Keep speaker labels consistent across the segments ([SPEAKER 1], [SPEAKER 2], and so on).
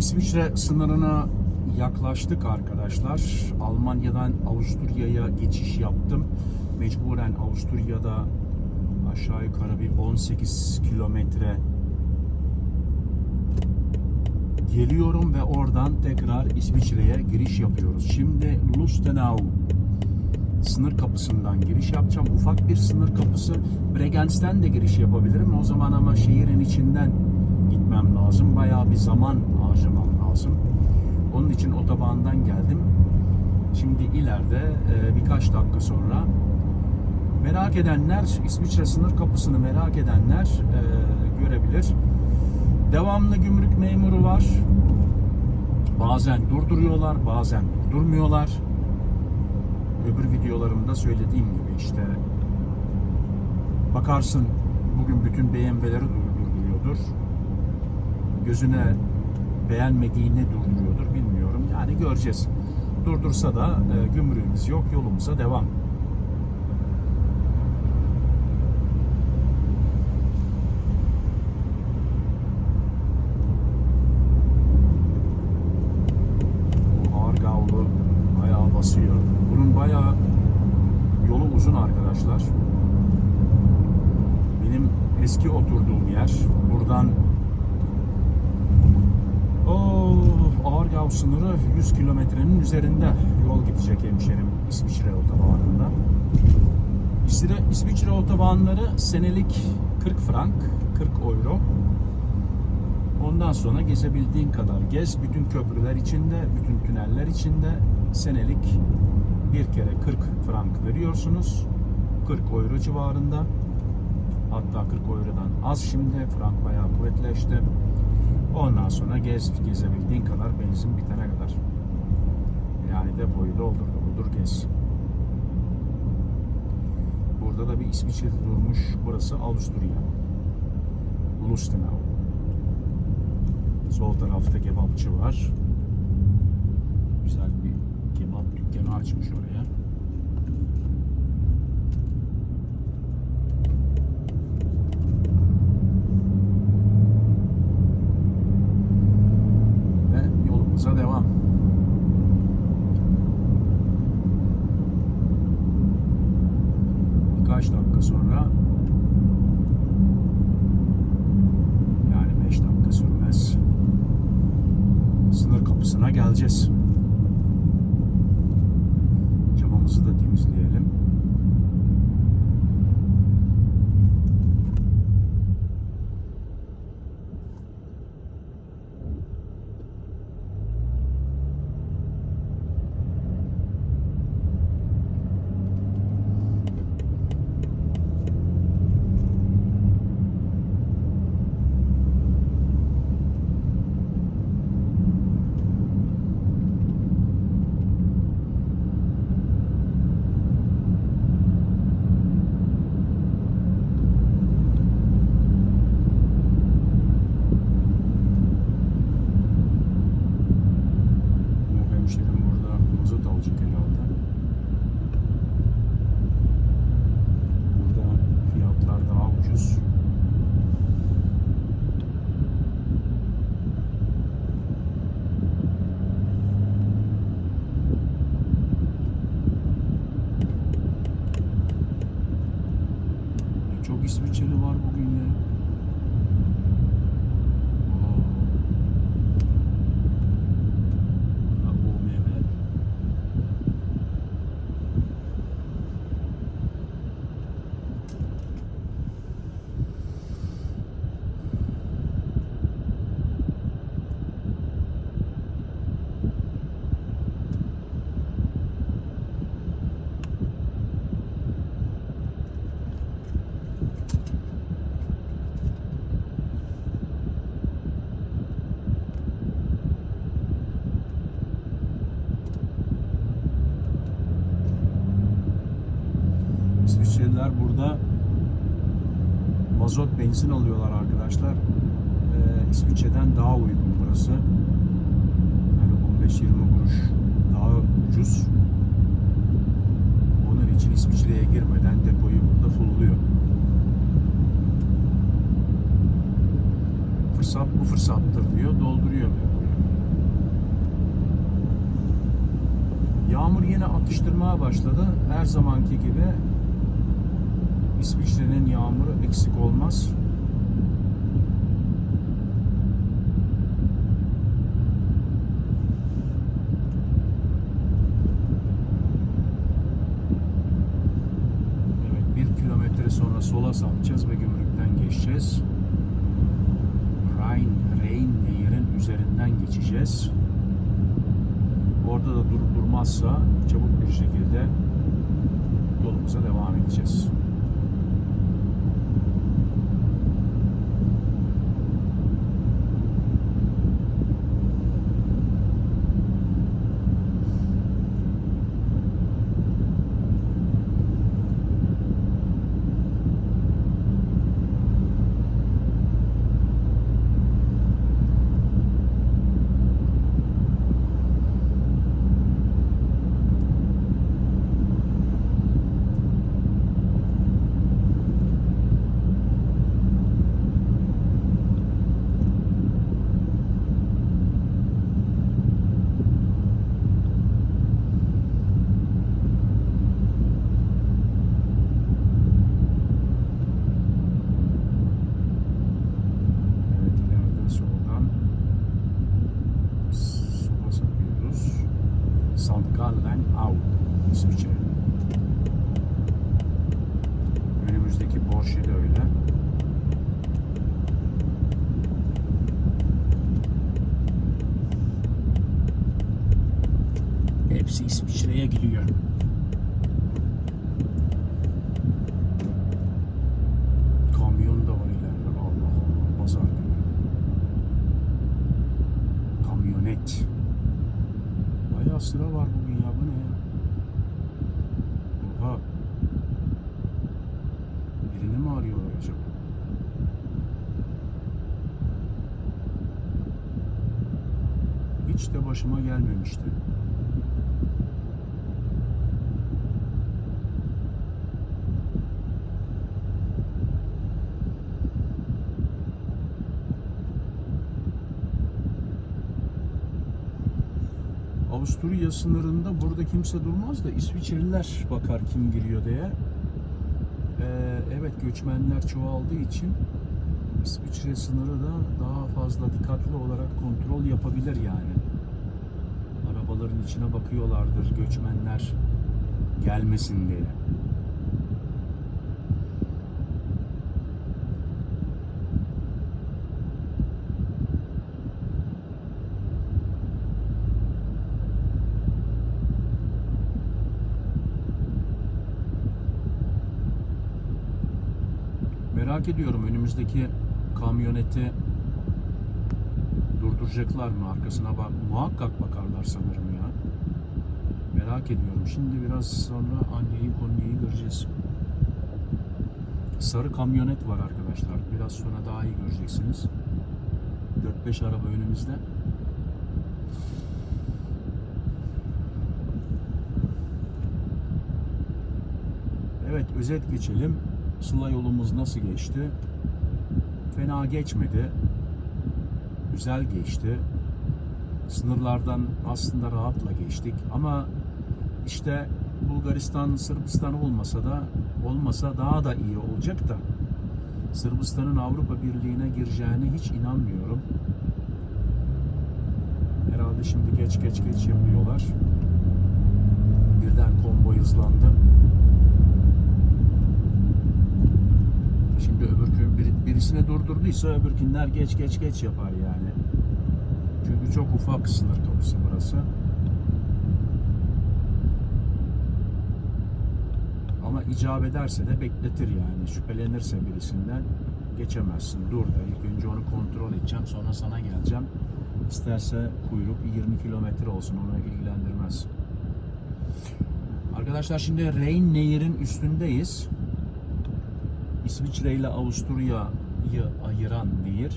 [SPEAKER 1] İsviçre sınırına yaklaştık arkadaşlar. Almanya'dan Avusturya'ya geçiş yaptım. Mecburen Avusturya'da aşağı yukarı bir 18 kilometre geliyorum ve oradan tekrar İsviçre'ye giriş yapıyoruz. Şimdi Lustenau sınır kapısından giriş yapacağım. Ufak bir sınır kapısı. Bregenz'den de giriş yapabilirim. O zaman ama şehrin içinden gitmem lazım. Bayağı bir zaman harcamam lazım. Onun için otobandan geldim. Şimdi ileride e, birkaç dakika sonra merak edenler, İsviçre sınır kapısını merak edenler e, görebilir. Devamlı gümrük memuru var. Bazen durduruyorlar, bazen durdurmuyorlar. Öbür videolarımda söylediğim gibi işte bakarsın bugün bütün BMW'leri durduruyordur. Gözüne beğenmediğini durduruyordur bilmiyorum. Yani göreceğiz. Durdursa da e, gümrüğümüz yok, yolumuza devam. Basıyor. Bunun bayağı yolu uzun arkadaşlar. Benim eski oturduğum yer buradan o ağır gav sınırı 100 kilometrenin üzerinde yol gidecek hemşerim İsviçre otobanında. İsviçre, İsviçre otobanları senelik 40 frank, 40 euro. Ondan sonra gezebildiğin kadar gez. Bütün köprüler içinde, bütün tüneller içinde senelik bir kere 40 frank veriyorsunuz. 40 euro civarında. Hatta 40 eurodan az şimdi. Frank bayağı kuvvetleşti. Ondan sonra gez, gezebildiğin kadar benzin bitene kadar. Yani depoyu doldur doldur gez. Burada da bir İsviçre'de durmuş. Burası Avusturya. Lustenau. Sol tarafta kebapçı var. Güzel bir kebap dükkanı açmış oraya. Ve yolumuza devam. Birkaç dakika sonra yani 5 dakika sürmez sınır kapısına geleceğiz. Camımızı da temizleyelim. Bu hemşerim burada mazot alacak herhalde. Burada fiyatlar daha ucuz. Çok İsviçreli var bugün ya. burada mazot benzin alıyorlar arkadaşlar. Ee, İsviçre'den daha uygun burası. Yani 15-20 kuruş daha ucuz. Onun için İsviçre'ye girmeden depoyu burada fulluyor. Fırsat bu fırsattır diyor, dolduruyor depoyu. Yağmur yine atıştırmaya başladı. Her zamanki gibi İsviçre'nin yağmuru eksik olmaz. Evet, bir kilometre sonra sola sapacağız ve gümrükten geçeceğiz. Rhein, Rhein Nehir'in üzerinden geçeceğiz. Orada da durup durmazsa çabuk bir şekilde yolumuza devam edeceğiz. İsviçre. Önümüzdeki Porsche de öyle. Hepsi İsviçre'ye gidiyor. Kamyon da var ileride. Allah Allah. Pazar günü. Kamyonet. Bayağı sıra var bugün ya. Bu ne ya? Oha. Birini mi arıyorlar acaba? Hiç de başıma gelmemişti. Avusturya sınırında burada kimse durmaz da İsviçreliler bakar kim giriyor diye. Ee, evet göçmenler çoğaldığı için İsviçre sınırı da daha fazla dikkatli olarak kontrol yapabilir yani. Arabaların içine bakıyorlardır göçmenler gelmesin diye. Merak ediyorum önümüzdeki kamyoneti durduracaklar mı? Arkasına bak muhakkak bakarlar sanırım ya. Merak ediyorum. Şimdi biraz sonra anneyi Konya'yı göreceğiz. Sarı kamyonet var arkadaşlar. Biraz sonra daha iyi göreceksiniz. 4-5 araba önümüzde. Evet özet geçelim. Sıla yolumuz nasıl geçti? Fena geçmedi. Güzel geçti. Sınırlardan aslında rahatla geçtik ama işte Bulgaristan, Sırbistan olmasa da olmasa daha da iyi olacak da Sırbistan'ın Avrupa Birliği'ne gireceğine hiç inanmıyorum. Herhalde şimdi geç geç geç yapıyorlar. Birden konvoy hızlandı. Şimdi öbürkü bir, birisine durdurduysa öbürkünler geç geç geç yapar yani. Çünkü çok ufak sınır kapısı burası. Ama icap ederse de bekletir yani. Şüphelenirse birisinden geçemezsin. Dur da ilk önce onu kontrol edeceğim sonra sana geleceğim. İsterse kuyruk 20 kilometre olsun onu ilgilendirmez. Arkadaşlar şimdi Rhein Nehir'in üstündeyiz. İsviçre ile Avusturya'yı ayıran nehir.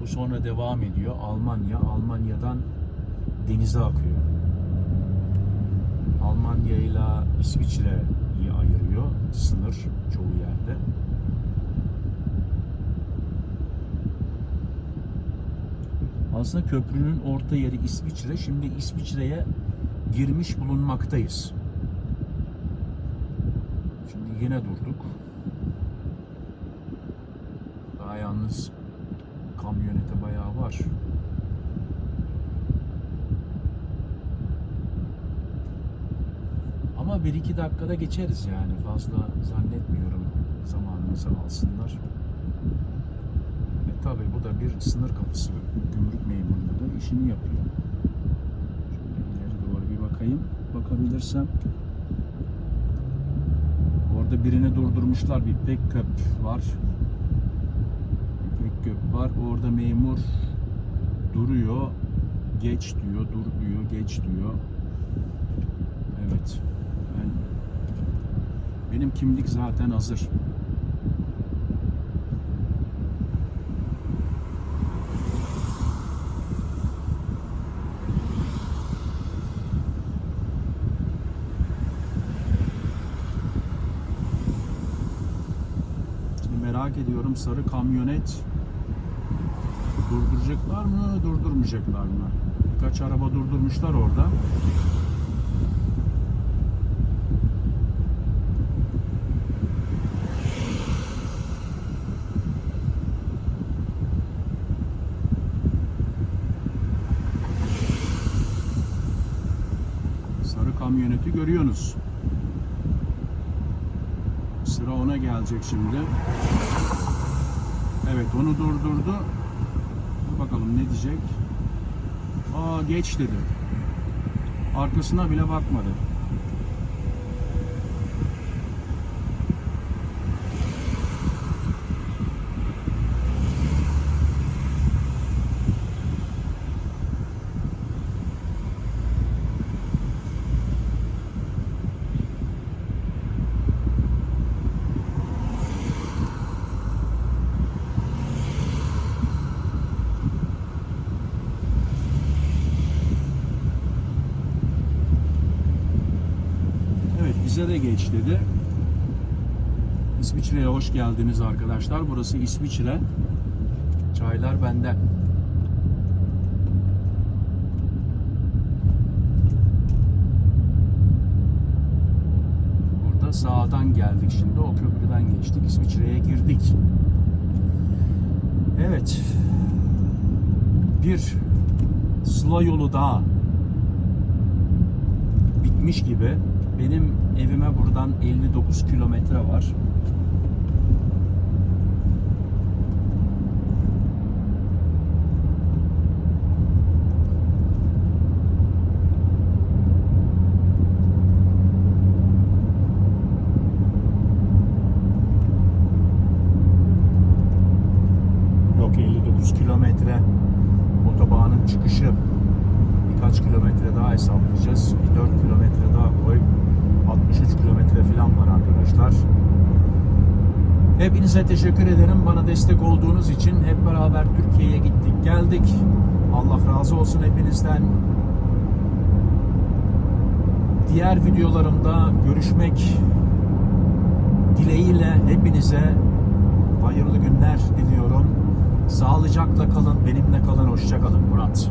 [SPEAKER 1] Bu sonra devam ediyor. Almanya, Almanya'dan denize akıyor. Almanya ile İsviçre'yi ayırıyor. Sınır çoğu yerde. Aslında köprünün orta yeri İsviçre. Şimdi İsviçre'ye girmiş bulunmaktayız. Şimdi yine durduk. Daha yalnız kamyonete bayağı var. Ama 1-2 dakikada geçeriz yani. Fazla zannetmiyorum zamanımızı alsınlar. E tabi bu da bir sınır kapısı. Gümrük memurluğu da işini yapıyor. Şöyle ileri doğru bir bakayım. Bakabilirsem. Orada birini durdurmuşlar. Bir pick-up var. Pick-up var. Orada memur duruyor. Geç diyor, dur diyor, geç diyor. Evet. Ben benim kimlik zaten hazır. Merak ediyorum sarı kamyonet durduracaklar mı, durdurmayacaklar mı? Birkaç araba durdurmuşlar orada. Sarı kamyoneti görüyorsunuz. Sıra ona gelecek şimdi. Evet onu durdurdu. Bakalım ne diyecek. Aa geç dedi. Arkasına bile bakmadı. Evet bize de geç dedi. İsviçre'ye hoş geldiniz arkadaşlar. Burası İsviçre. Çaylar bende. Burada sağdan geldik şimdi. O köprüden geçtik. İsviçre'ye girdik. Evet. Bir Sıla yolu daha bitmiş gibi. Benim evime buradan 59 kilometre var. Yok 59 kilometre otobanın çıkışı birkaç kilometre daha hesaplayacağız. Bir 4 kilometre daha koy. 63 kilometre falan var arkadaşlar. Hepinize teşekkür ederim bana destek olduğunuz için. Hep beraber Türkiye'ye gittik geldik. Allah razı olsun hepinizden. Diğer videolarımda görüşmek dileğiyle hepinize hayırlı günler diliyorum. Sağlıcakla kalın, benimle kalın, hoşça kalın Murat.